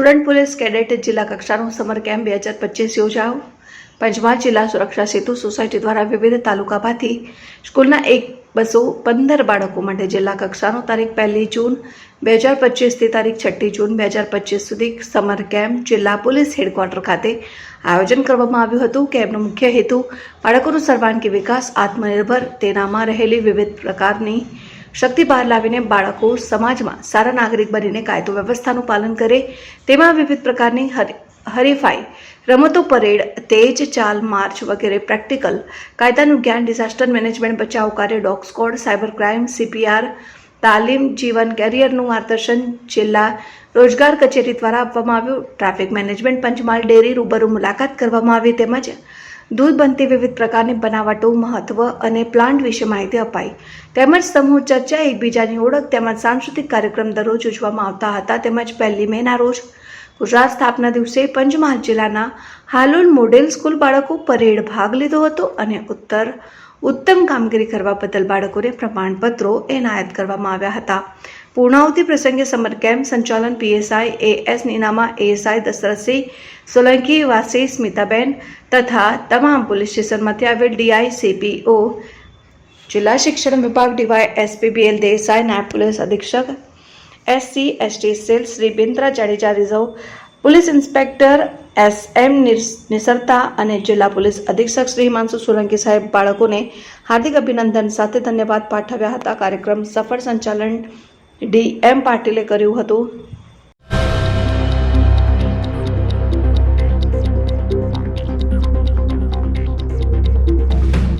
Student police cadet જિલ્લા કક્ષાનો summer camp બે હજાર પચીસ યોજાયો. પંચમહાલ જિલ્લા સુરક્ષા સેતુ સોસાયટી દ્વારા વિવિધ તાલુકામાંથી સ્કૂલના એક, બસો, પંદર બાળકો માટે જિલ્લા કક્ષાનો તારીખ પહેલી જૂન બે હજાર પચીસથી તારીખ છઠ્ઠી જૂન બે હજાર પચીસ સુધી સમર કેમ્પ જિલ્લા પોલીસ હેડક્વાર્ટર ખાતે આયોજન કરવામાં આવ્યું હતું કેમ્પનો મુખ્ય હેતુ બાળકોનો સર્વાંગી વિકાસ, આત્મનિર્ભર તેનામાં રહેલી વિવિધ પ્રકારની શક્તિ બહાર લાવીને બાળકો સમાજમાં સારા નાગરિક બનીને કાયદો વ્યવસ્થાનું પાલન કરે, તેમાં વિવિધ પ્રકારની હરી- હરીફાઈ, રમતો પરેડ, તેજ, ચાલ, માર્ચ વગેરે પ્રેક્ટિકલ, કાયદાનું જ્ઞાન, ડિઝાસ્ટર મેનેજમેન્ટ, બચાવ કાર્ય, dog squad, cyber crime, CPR, તાલીમ, જીવન, કેરિયરનું માર્ગદર્શન, જિલ્લા રોજગાર કચેરી દ્વારા આપવામાં આવ્યું, ટ્રાફિક મેનેજમેન્ટ, પંચમહાલ ડેરી, રૂબરૂ મુલાકાત કરવામાં આવી તેમજ દૂધ બનતી વિવિધ પ્રકારની બનાવટો મહત્વ અને પ્લાન્ટ વિશે માહિતી અપાઈ. તેમજ સમૂહ ચર્ચા એકબીજાની ઓળખ તેમજ સાંસ્કૃતિક કાર્યક્રમ દરરોજ ઉજવવામાં આવતા હતા. તેમજ પહેલી મેના રોજ ગુજરાત સ્થાપના દિવસે પંચમહાલ જિલ્લાના હાલોલ મોડેલ સ્કૂલ બાળકો પરેડ ભાગ લીધો હતો અને ઉત્તર ઉત્તમ કામગીરી કરવા બદલ બાળકોને પ્રમાણપત્રો એનાયત કરવામાં આવ્યા હતા. પૂર્ણાવતિ પ્રસંગે સમર કેમ્પ સંચાલન PSI A S Ninama ASI Dashrathsinh Solanki વાસી સ્મિતાબેન તથા તમામ પોલીસ સ્ટેશનમાંથી આવેલ ડીઆઈ સીપીઓ જિલ્લા શિક્ષણ વિભાગ ડીવાય એસપીબીએલ દેસાઈ નાયબ પોલીસ અધિક્ષક SC ST cell Shri Bindra Jadeja reserve police inspector S M Nisarta અને જિલ્લા પોલીસ અધિક્ષક શ્રી હિમાંશુ સોલંકી સાહેબ બાળકોને હાર્દિક અભિનંદન સાથે ધન્યવાદ પાઠવ્યા હતા કાર્યક્રમ સફળ સંચાલન ડી એમ પાટીલે કર્યું હતું.